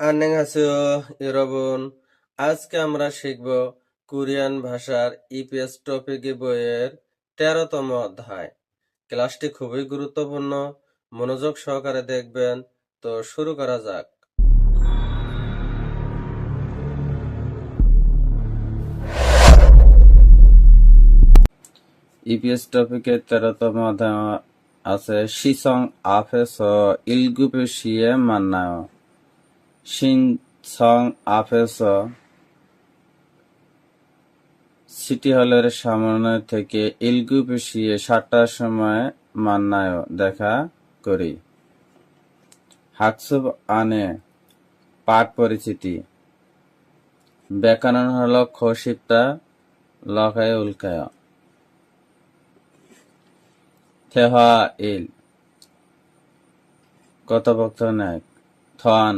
আন্নেংহাসিও ইরবন। আজকে আমরা শিখব কোরিয়ান ভাষার ইপিএস টপিক বইয়ের তেরোতম অধ্যায়। ক্লাসটি খুবই গুরুত্বপূর্ণ, মনোযোগ সহকারে দেখবেন। তো শুরু করা যাক। ইপিএস টপিকের তেরোতম অধ্যায় আছে, শিসং আফেস ইলগুপে শিয়ে মান্নায় সিনসং সিটি হলের সামনে থেকে ইলগু পেশিয়ে সাতটার সময় মান্নায় দেখা করি। হাকসুব আনে পাঠ পরিচিতি। ব্যাকরণ হল খসিপ্তা লকায় উল্কায়। থেহা ইল, কথোপকথন এক থান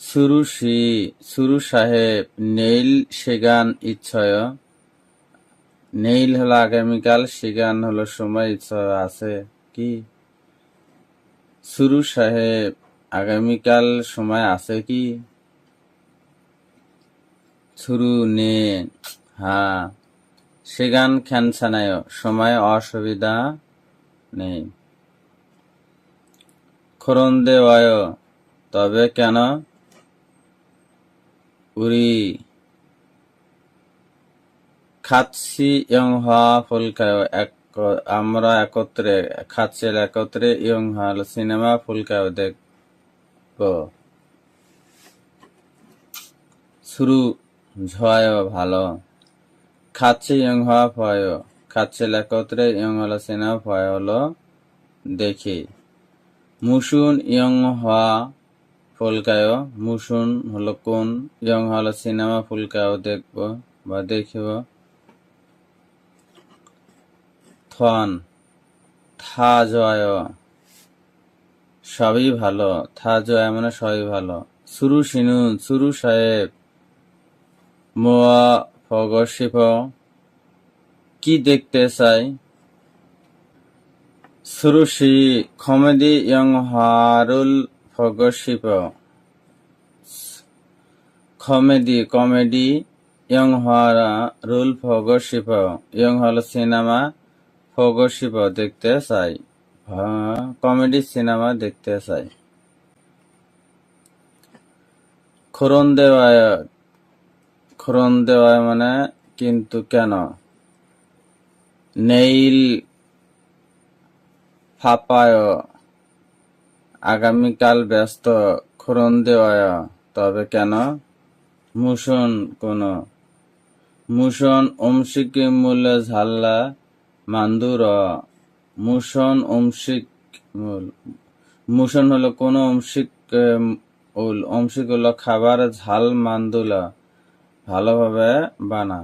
সুরুষি সুরু সাহেব নেইল সেগান ইচ্ছয়। নেইল হলো আগামীকাল, সেগান হলো সময় ইচ্ছয় আছে। কি? সুরু সাহেব আগামীকাল সময় আছে কি? সুরু নে হ্যাঁ সেগান খ্যানসানায় সময় অসুবিধা নেই। খরন্দে ওয় তবে কেন? 우리 খাচ্ছি ইয়ং হওয়া ফুলকায় এক, আমরা একত্রে খাচ্ছি একত্রে ইয়ং হল সিনেমা ফুলকায় দেখব। শুরু ঝয় ভালো। খাচ্ছে ইয়ং হওয়া ফয় খাচ্ছে একত্রে ইয়ং হল সিনেমা ফয় হলো দেখি। মুসুন ইয়ং হওয়া ফুলকায় মুসুন হলো কোন ইয়ং হলো সিনেমা ফুলকায় দেখব বা দেখিব। থন থা জয় সবই ভালো থা জয় মানে সবই ভালো। সুরু সিনুন, সুরু সাহেব। মোয়া ফগশিফ কি দেখতে চাই? সুরুষি, কমেডি, ইয়ং হারুল ফগশিপ কমেডি কমেডি ইয়ং হারা রুল ফগশিপ ইয়ং হল সিনেমা ফগশিপ দেখতে চাই। কমেডি সিনেমা দেখতে চাই। খরণ দেওয়ায় খরণ দেওয়ায় মানে কিন্তু কেন? নেইল ফাপায় আগামীকাল ব্যস্ত খরণ দেওয়ায়, তবে কেন? মুসন কোন। মুসন অংশিক মূল ঝাল্লা মান্দুর। মুসন অংশিক মূল। মুসন হলো কোন অংশিক উল। অংশিক হলো খাবার ঝাল মান্দুলা। ভালোভাবে বানা।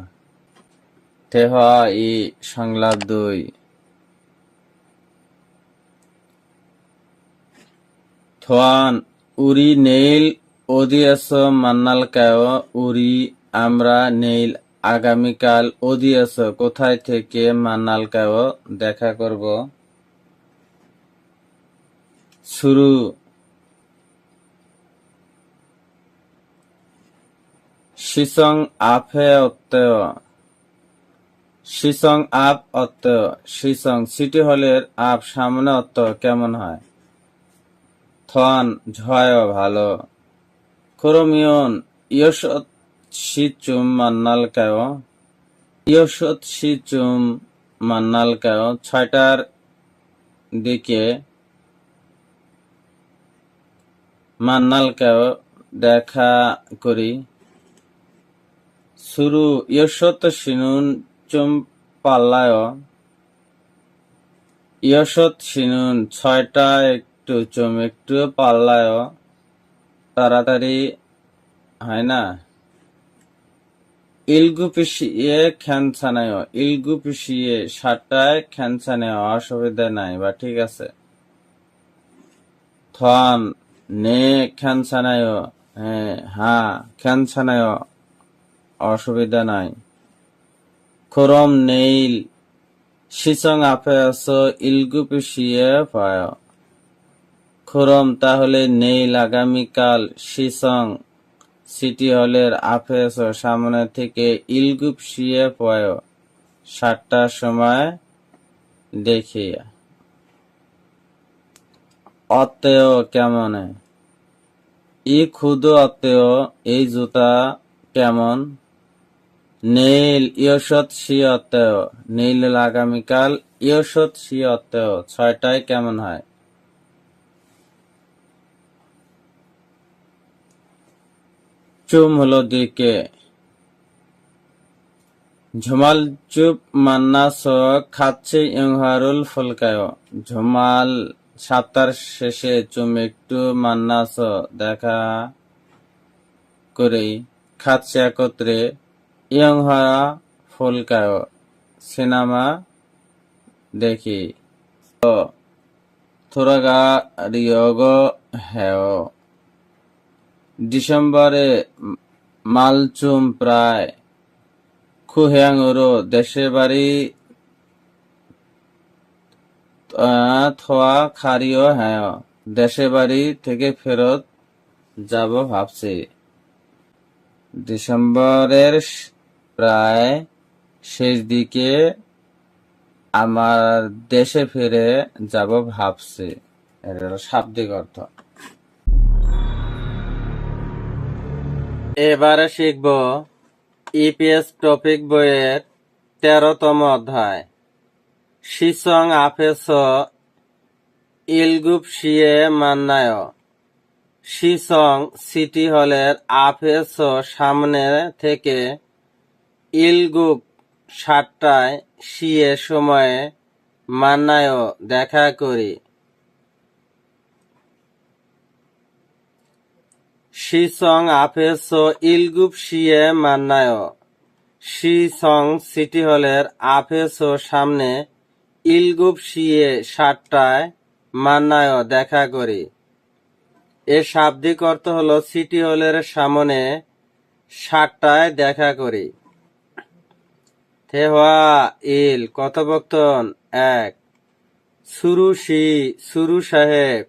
তেহ ই সংলাপ দুই। থোয়ান, উরি, নেইল, ওদিয়াস মান্নালকায় উরি, আমরা, নেইল, আগামীকাল, ওদিয়াস, কোথায় থেকে মান্নালকায় দেখা করব। শুরু। শিসং আফে অত্যয় শিসং আপ অত্যয় শিসং সিটি হলের আপ সামনে অত্যয় কেমন হয়? থন ঝয় ভালো। ক্রোমিয়ন ইয়সৎ সিচুম মান্নালকায় ইয়সৎ সিচুম মান্নালকায় ছয়টার দিকে মান্নালকায় দেখা করি। শুরু ইয়সৎ সিনুন চুম পাল্লায় ইয়সৎ সিনুন ছয়টা একটু চুম, একটু পাল্লায় তাড়াতাড়ি, হয় না? ইলগু পিছিয়ে খ্যানছানায় ইলগু পিছিয়ে সাতটায় খ্যানছানায় অসুবিধা নাই, বা ঠিক আছে। থন, নে খ্যানছানায় হ্যাঁ হ্যাঁ খ্যানছানায় অসুবিধা নাই। খরম, নেইল শিসং আপে আস ইলগু পিছিয়ে পায়। খুরম তাহলে নেই আগামীকাল শিসং সিটি হলের আফেস, ও সামনে থেকে ইলগুপ শিয়ে পয়, সাতটার সময় দেখিয়া। অত্তেয় কেমন? ই ক্ষুদ অত্তেয়, এই জুতা কেমন? নীল সি অত্তেয় নীল আগামীকাল সি অত্তেয়, ছয়টায় কেমন হয়? চুম হলো দিকে। ঝুমাল চুপ মান্না স খাচ্ছে ইংহারুল ফুলকায় ঝুমাল সাপ্তার শেষে চুম একটু মান্না স দেখা করে খাচ্ছে একত্রে ইয়ংহারা ফুলকায় সিনেমা দেখি। থোরাগা রিয়গ, হ্যাও। ডিসেম্বরে মালচুম প্রায় খুহেয়াঙুরো দেশে বাড়ি থোয়া খারিও হ্যাঁ। দেশে বাড়ি থেকে ফেরত যাব ভাবছি। ডিসেম্বরের প্রায় শেষ দিকে আমার দেশে ফিরে যাব ভাবছি। এটা শাব্দিক অর্থ। এবারে শিখব ইপিএস টপিক বইয়ের তেরোতম অধ্যায়। শিসং আফেস ইলগুপ শিয়ে মান্নায়। শিসং সিটি হলের আফেস সামনে থেকে ইলগুপ সাতটায় শিয়ে সময়ে মান্নায় দেখা করি। শিসং আফেস ইলগুপ শিয়ে মান্নায় শি শিসং সিটি হলের আফেস সামনে ইলগুপ শিয়ে সাতটায় মান্নায় দেখা করি এর শাব্দিক অর্থ হলো সিটি হলের সামনে সাতটায় দেখা করি থেহা ইল কথোপকথন এক সুরু শি সুরু সাহেব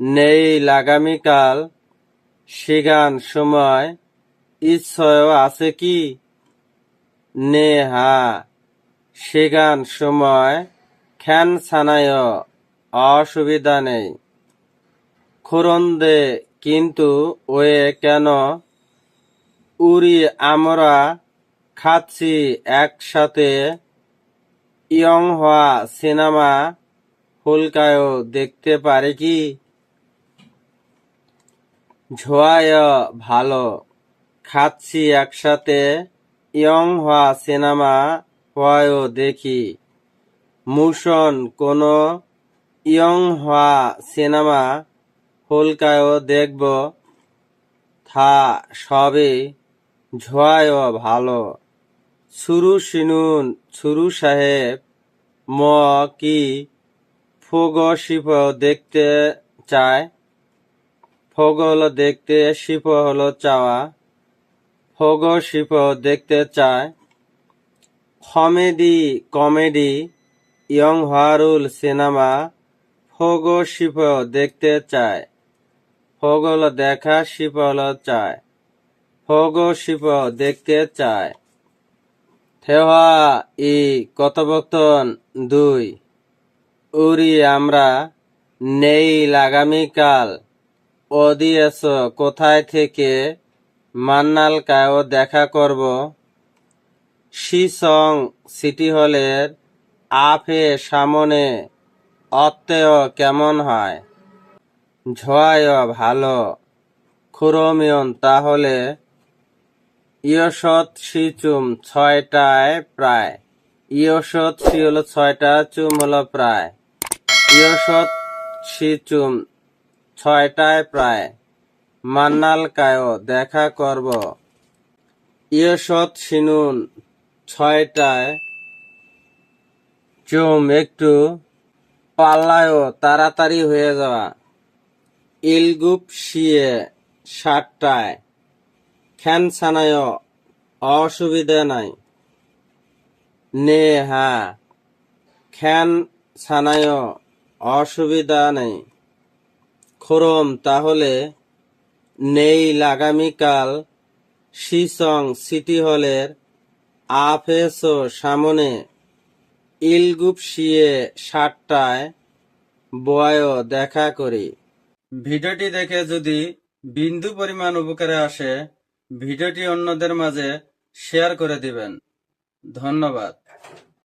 নেই আগামীকাল সিগান সময় ইচ্ছয় আছে কি? নে হা সিগান সময় খ্যান ছানায় অসুবিধা নেই। খুরন্দে কিন্তু ওয়ে কেন? উড়ি আমরা খাচ্ছি একসাথে। ইয়ং হওয়া সিনেমা হুলকায়ও দেখতে পারে কি? ঝোয়ায়, ভালো। খাচ্ছি একসাথে। ইয়ং হওয়া সিনেমা হওয়ায়ও দেখি। মুশন কোনো ইয়ং হওয়া সিনেমা হুলকায়ও দেখব। থা সবে ঝোয়ায় ভালো। সুরু সিনুন সুরু সাহেব, ম কি ফোগ শিপ দেখতে চায়। ফোগ হলো দেখতে শিপ হলো চাওয়া ফোগ শিপ দেখতে চায়। কমেডি কমেডি, ইয়ং হারুল সিনেমা ফোগ শিপ দেখতে চায়। ফোগ হলো দেখা শিপ হলো চায় ফোগ শিপ দেখতে চায়। থেওয়া ই কথোপকথন দুই উরি আমরা নেই আগামীকাল ওদিয়েস কোথায় থেকে মান্নাল কায়ও দেখা করব? শিসং সিটি হলের আফে সামনে অত্তেয় কেমন হয়? ঝোয়ায় ভালো খুরমিয়ন, তাহলে ইয়সৎ সি চুম ছয়টায় প্রায়। ইয়সৎ সি হলো ছয়টা, চুম হলো প্রায়। ইয়সৎ সি চুম ছয়টায় প্রায়। মান্নাল কায়ো দেখা করব। ইয়সৎ সিনুন ছয়টায়। চুম একটু। পাল্লায়ও তাড়াতাড়ি হয়ে যাওয়া। ইলগুপ শিয়ে সাতটায়। খ্যান ছানায় অসুবিধা নাই। নে হা। খ্যান ছানায় অসুবিধা নেই। খোরম, তাহলে নেই আগামীকাল শিসং সিটি হলের আফেসো সামনে। ইলগুপ শিয়ে সাতটায় বয় দেখা করি। ভিডিওটি দেখে যদি বিন্দু পরিমাণ উপকারে আসে, ভিডিওটি অন্যদের মাঝে শেয়ার করে দিবেন। ধন্যবাদ।